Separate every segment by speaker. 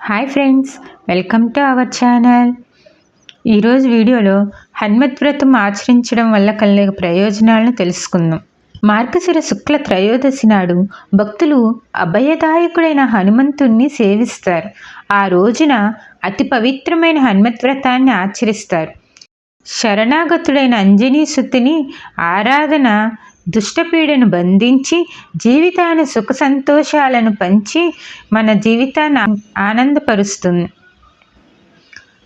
Speaker 1: Hi friends welcome to our channel ఈరోజు వీడియోలో హనుమత్ వ్రతం ఆచరించడం వల్ల కలిగే ప్రయోజనాలను తెలుసుకుందాం. మార్గశిర శుక్ల త్రయోదశి నాడు భక్తులు అభయదాయకుడైన హనుమంతుణ్ణి సేవిస్తారు. ఆ రోజున అతి పవిత్రమైన హనుమత్ వ్రతాన్ని ఆచరిస్తారు. శరణాగతుడైన అంజనీ అంజనీసుతుని ఆరాధన దుష్టపీడను బంధించి జీవితాన్ని సుఖ సంతోషాలను పంచి మన జీవితాన్ని ఆనందపరుస్తుంది.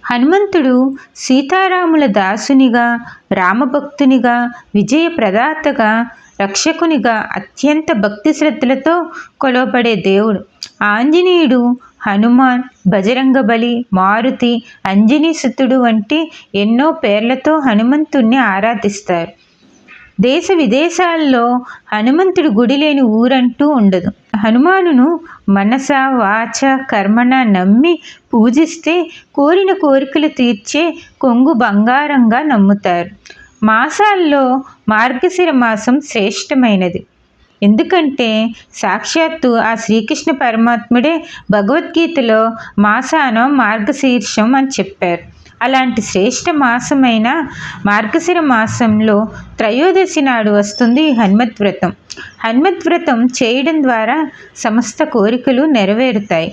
Speaker 1: హనుమంతుడు సీతారాముల దాసునిగా రామభక్తునిగా విజయ ప్రదాతగా రక్షకునిగా అత్యంత భక్తి శ్రద్ధలతో కొలవబడే దేవుడు. ఆంజనేయుడు హనుమాన్ బజరంగబలి మారుతి అంజనీసుతుడు వంటి ఎన్నో పేర్లతో హనుమంతుణ్ణి ఆరాధిస్తారు. దేశ విదేశాల్లో హనుమంతుడి గుడి లేని ఊరంటూ ఉండదు. హనుమానును మనస వాచ కర్మణ నమ్మి పూజిస్తే కోరిన కోరికలు తీర్చే కొంగు బంగారంగా నమ్ముతారు. మాసాల్లో మార్గశిర మాసం శ్రేష్టమైనది. ఎందుకంటే సాక్షాత్తు ఆ శ్రీకృష్ణ పరమాత్ముడే భగవద్గీతలో మాసానం మార్గశీర్షం అని చెప్పారు. అలాంటి శ్రేష్ఠ మాసమైన మార్గశిర మాసంలో త్రయోదశి నాడు వస్తుంది హనుమత్ వ్రతం. హనుమత్ వ్రతం చేయడం ద్వారా సమస్త కోరికలు నెరవేరుతాయి.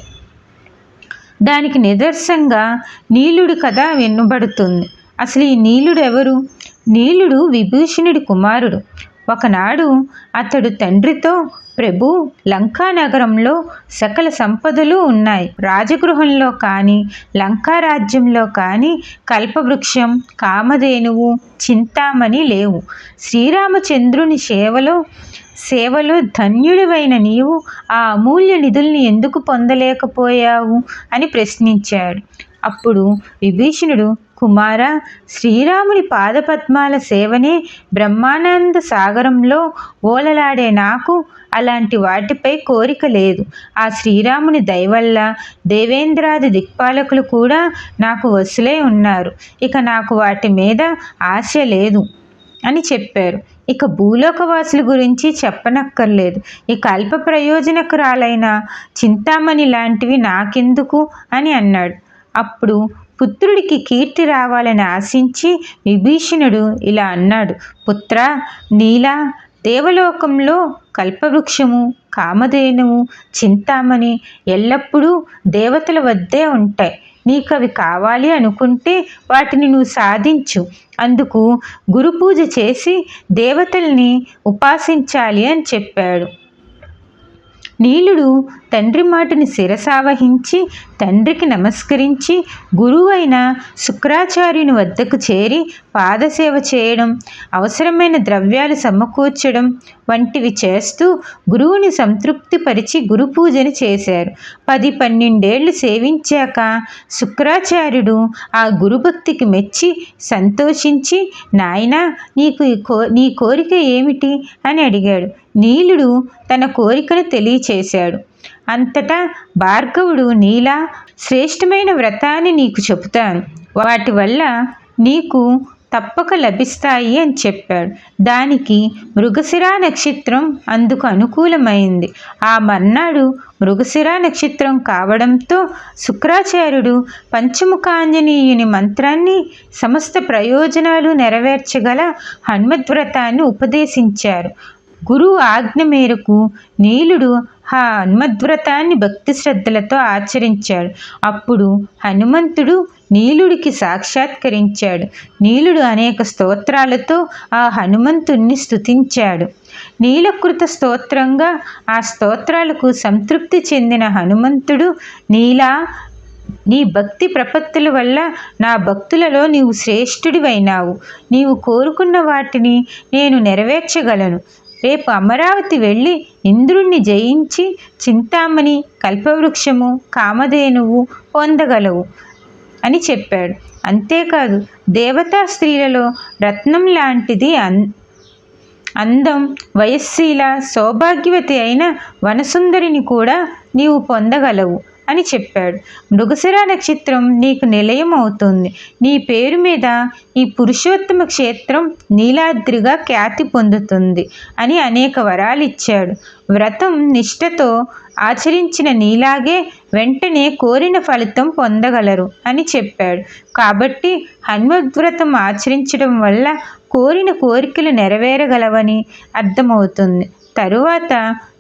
Speaker 1: దానికి నిదర్శంగా నీలుడు కథ వినబడుతుంది. అసలు ఈ నీలుడు ఎవరు? నీలుడు విభూషణుడి కుమారుడు. ఒకనాడు అతడు తండ్రితో ప్రభు లంకా నగరంలో సకల సంపదలు ఉన్నాయి. రాజగృహంలో కానీ లంకారాజ్యంలో కానీ కల్పవృక్షం కామధేనువు చింతామణి లేవు. శ్రీరామచంద్రుని సేవలో సేవలో ధన్యుడివైన నీవు ఆ అమూల్య నిధుల్ని ఎందుకు పొందలేకపోయావు? అని ప్రశ్నించాడు. అప్పుడు విభీషణుడు కుమార శ్రీరాముని పాదపద్మాల సేవనే బ్రహ్మానంద సాగరంలో ఓలలాడే నాకు అలాంటి వాటిపై కోరిక లేదు. ఆ శ్రీరాముని దయవల్ల దేవేంద్రాది దిక్పాలకులు కూడా నాకు వసులై ఉన్నారు. ఇక నాకు వాటి మీద ఆశ లేదు అని చెప్పారు. ఇక భూలోకవాసుల గురించి చెప్పనక్కర్లేదు. ఈ కల్ప ప్రయోజనకురాలైన చింతామణి లాంటివి నాకెందుకు? అని అన్నాడు. అప్పుడు పుత్రుడికి కీర్తి రావాలని ఆశించి విభీషణుడు ఇలా అన్నాడు పుత్ర నీలా దేవలోకంలో కల్పవృక్షము కామధేనువు చింతామణి ఎల్లప్పుడూ దేవతల వద్దే ఉంటాయి. నీకు అవి కావాలి అనుకుంటే వాటిని నువ్వు సాధించు. అందుకు గురు పూజ చేసి దేవతల్ని ఉపాసించాలి అని చెప్పాడు. నీలుడు తండ్రి మాటని శిరసావహించి తండ్రికి నమస్కరించి గురువైన శుక్రాచార్యుని వద్దకు చేరి పాదసేవ చేయడం అవసరమైన ద్రవ్యాలు సమకూర్చడం వంటివి చేస్తూ గురువుని సంతృప్తిపరిచి గురు పూజను చేశారు. పది పన్నెండేళ్ళు సేవించాక శుక్రాచార్యుడు ఆ గురుభక్తికి మెచ్చి సంతోషించి నాయన నీకు నీ కోరిక ఏమిటి? అని అడిగాడు. నీలుడు తన కోరికను తెలియచేశాడు. అంతటా భార్గవుడు నీలా శ్రేష్టమైన వ్రతాన్ని నీకు చెబుతాను వాటి వల్ల నీకు తప్పక లభిస్తాయి అని చెప్పాడు. దానికి మృగశిరా నక్షత్రం అందుకు అనుకూలమైంది. ఆ మర్నాడు మృగశిరా నక్షత్రం కావడంతో శుక్రాచార్యుడు పంచముఖాంజనేయుని మంత్రాన్ని సమస్త ప్రయోజనాలు నెరవేర్చగల హనుమద్వ్రతాన్ని ఉపదేశించారు. గురువు ఆజ్ఞ మేరకు నీలుడు ఆ హనుమద్వ్రతాన్ని భక్తి శ్రద్ధలతో ఆచరించాడు. అప్పుడు హనుమంతుడు నీలుడికి సాక్షాత్కరించాడు. నీలుడు అనేక స్తోత్రాలతో ఆ హనుమంతుణ్ణి స్తుతించాడు. నీలకృత స్తోత్రంగా ఆ స్తోత్రాలకు సంతృప్తి చెందిన హనుమంతుడు నీలా నీ భక్తి ప్రపత్తుల వల్ల నా భక్తులలో నీవు శ్రేష్ఠుడివైనావు. నీవు కోరుకున్న వాటిని నేను నెరవేర్చగలను. రేపు అమరావతి వెళ్ళి ఇంద్రుణ్ణి జయించి చింతామణి కల్పవృక్షము కామధేనువు పొందగలవు అని చెప్పాడు. అంతేకాదు దేవతా స్త్రీలలో రత్నం లాంటిది అన్ అందం వయస్సీల సౌభాగ్యవతి అయిన వనసుందరిని కూడా నీవు పొందగలవు. అని చెప్పాడు. మృగశిర నక్షత్రం నీకు నిలయం అవుతుంది నీ పేరు మీద ఈ పురుషోత్తమ క్షేత్రం నీలాద్రిగా ఖ్యాతి పొందుతుంది అని అనేక వరాలు ఇచ్చాడు. వ్రతం నిష్ఠతో ఆచరించిన నీలాగే వెంటనే కోరిన ఫలితం పొందగలరు అని చెప్పాడు. కాబట్టి హన్మద్వ్రతం ఆచరించడం వల్ల కోరిన కోరికలు నెరవేరగలవని అర్థమవుతుంది. తరువాత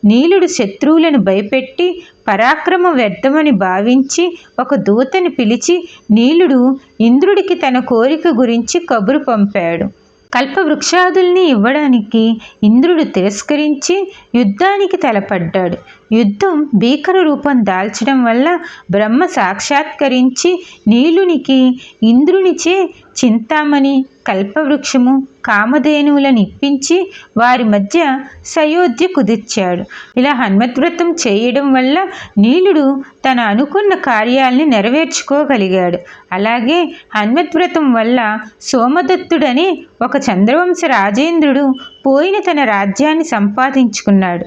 Speaker 1: నీలుడు శత్రువులను భయపెట్టి పరాక్రమ వ్యర్థమని భావించి ఒక దూతని పిలిచి నీలుడు ఇంద్రుడికి తన కోరిక గురించి కబురు పంపాడు. కల్పవృక్షాదుల్ని ఇవ్వడానికి ఇంద్రుడు తిరస్కరించి యుద్ధానికి తలపడ్డాడు. యుద్ధం భీకర రూపం దాల్చడం వల్ల బ్రహ్మ సాక్షాత్కరించి నీలునికి ఇంద్రునిచే చింతామణి కల్పవృక్షము కామధేనువులను ఇప్పించి వారి మధ్య సయోధ్య కుదిర్చాడు. ఇలా హన్మద్వ్రతం చేయడం వల్ల నీలుడు తన అనుకున్న కార్యాల్ని నెరవేర్చుకోగలిగాడు. అలాగే హన్మద్వ్రతం వల్ల సోమదత్తుడని ఒక చంద్రవంశ రాజేంద్రుడు పోయిన తన రాజ్యాన్ని సంపాదించుకున్నాడు.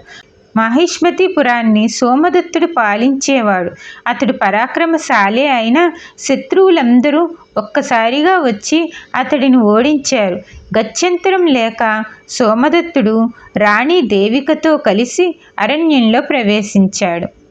Speaker 1: మహిష్మతిపురాన్ని సోమదత్తుడు పాలించేవాడు. అతడు పరాక్రమశాలే అయిన శత్రువులందరూ ఒక్కసారిగా వచ్చి అతడిని ఓడించారు. గత్యంతరం లేక సోమదత్తుడు రాణి దేవికతో కలిసి అరణ్యంలో ప్రవేశించాడు.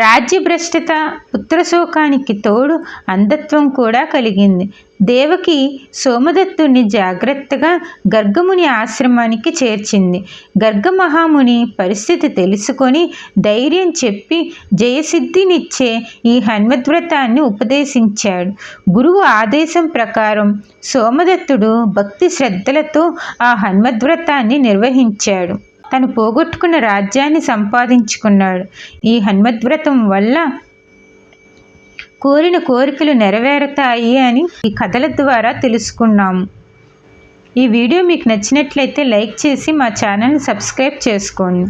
Speaker 1: రాజ్యభ్రష్టత పుత్రశోకానికి తోడు అంధత్వం కూడా కలిగింది. దేవకి సోమదత్తుని జాగ్రత్తగా గర్గముని ఆశ్రమానికి చేర్చింది. గర్గమహాముని పరిస్థితి తెలుసుకొని ధైర్యం చెప్పి జయసిద్ధినిచ్చే ఈ హన్మద్వ్రతాన్ని ఉపదేశించాడు. గురువు ఆదేశం ప్రకారం సోమదత్తుడు భక్తి శ్రద్ధలతో ఆ హన్మద్వ్రతాన్ని నిర్వహించాడు. తను పోగొట్టుకున్న రాజ్యాన్ని సంపాదించుకున్నాడు. ఈ హన్మద్వ్రతం వల్ల కోరిన కోరికలు నెరవేరుతాయి అని ఈ కథల ద్వారా తెలుసుకున్నాము. ఈ వీడియో మీకు నచ్చినట్లయితే లైక్ చేసి మా ఛానల్ని సబ్స్క్రైబ్ చేసుకోండి.